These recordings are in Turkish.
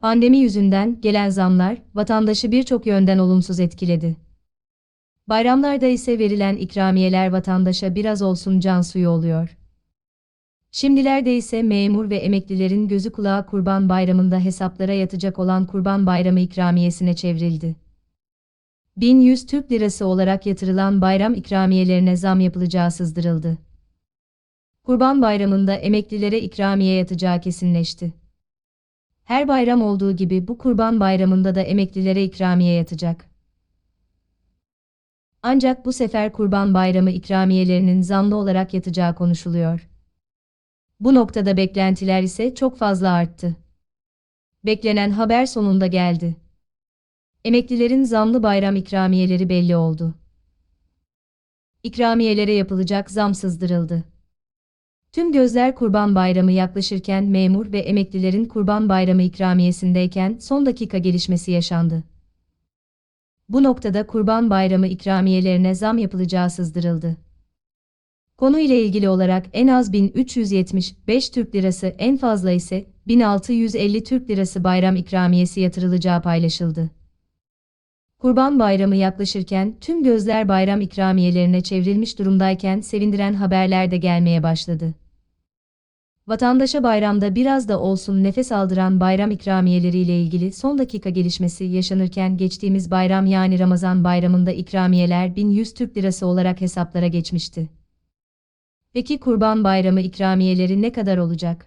Pandemi yüzünden gelen zamlar vatandaşı birçok yönden olumsuz etkiledi. Bayramlarda ise verilen ikramiyeler vatandaşa biraz olsun can suyu oluyor. Şimdilerde ise memur ve emeklilerin gözü kulağı Kurban Bayramı'nda hesaplara yatacak olan Kurban Bayramı ikramiyesine çevrildi. 1100 Türk Lirası olarak yatırılan bayram ikramiyelerine zam yapılacağı sızdırıldı. Kurban Bayramı'nda emeklilere ikramiye yatacağı kesinleşti. Her bayram olduğu gibi bu Kurban Bayramı'nda da emeklilere ikramiye yatacak. Ancak bu sefer Kurban Bayramı ikramiyelerinin zamlı olarak yatacağı konuşuluyor. Bu noktada beklentiler ise çok fazla arttı. Beklenen haber sonunda geldi. Emeklilerin zamlı bayram ikramiyeleri belli oldu. İkramiyelere yapılacak zam sızdırıldı. Tüm gözler Kurban Bayramı yaklaşırken memur ve emeklilerin Kurban Bayramı ikramiyesindeyken son dakika gelişmesi yaşandı. Bu noktada Kurban Bayramı ikramiyelerine zam yapılacağı sızdırıldı. Konu ile ilgili olarak en az 1375 Türk Lirası en fazla ise 1650 Türk Lirası bayram ikramiyesi yatırılacağı paylaşıldı. Kurban Bayramı yaklaşırken tüm gözler bayram ikramiyelerine çevrilmiş durumdayken sevindiren haberler de gelmeye başladı. Vatandaşa bayramda biraz da olsun nefes aldıran bayram ikramiyeleriyle ilgili son dakika gelişmesi yaşanırken geçtiğimiz bayram yani Ramazan bayramında ikramiyeler 1100 Türk Lirası olarak hesaplara geçmişti. Peki Kurban Bayramı ikramiyeleri ne kadar olacak?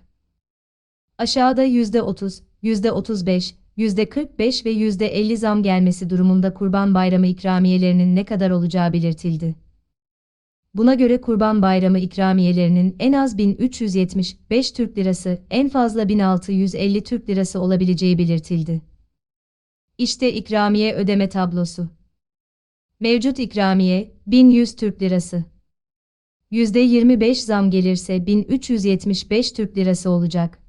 Aşağıda %30, %35, %45 ve %50 zam gelmesi durumunda Kurban Bayramı ikramiyelerinin ne kadar olacağı belirtildi. Buna göre Kurban Bayramı ikramiyelerinin en az 1375 Türk Lirası, en fazla 1650 Türk Lirası olabileceği belirtildi. İşte ikramiye ödeme tablosu. Mevcut ikramiye 1100 Türk Lirası. %25 zam gelirse 1375 Türk Lirası olacak.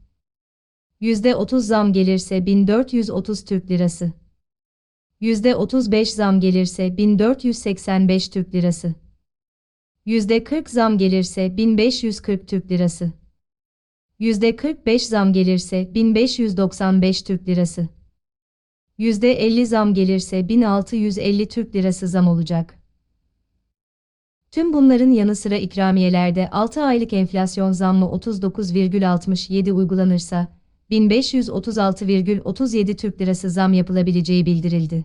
%30 zam gelirse 1430 Türk Lirası. %35 zam gelirse 1485 Türk Lirası. %40 zam gelirse 1540 Türk Lirası. %45 zam gelirse 1595 Türk Lirası. %50 zam gelirse 1650 Türk Lirası zam olacak. Tüm bunların yanı sıra ikramiyelerde 6 aylık enflasyon zammı 39,67 uygulanırsa 1536,37 Türk Lirası zam yapılabileceği bildirildi.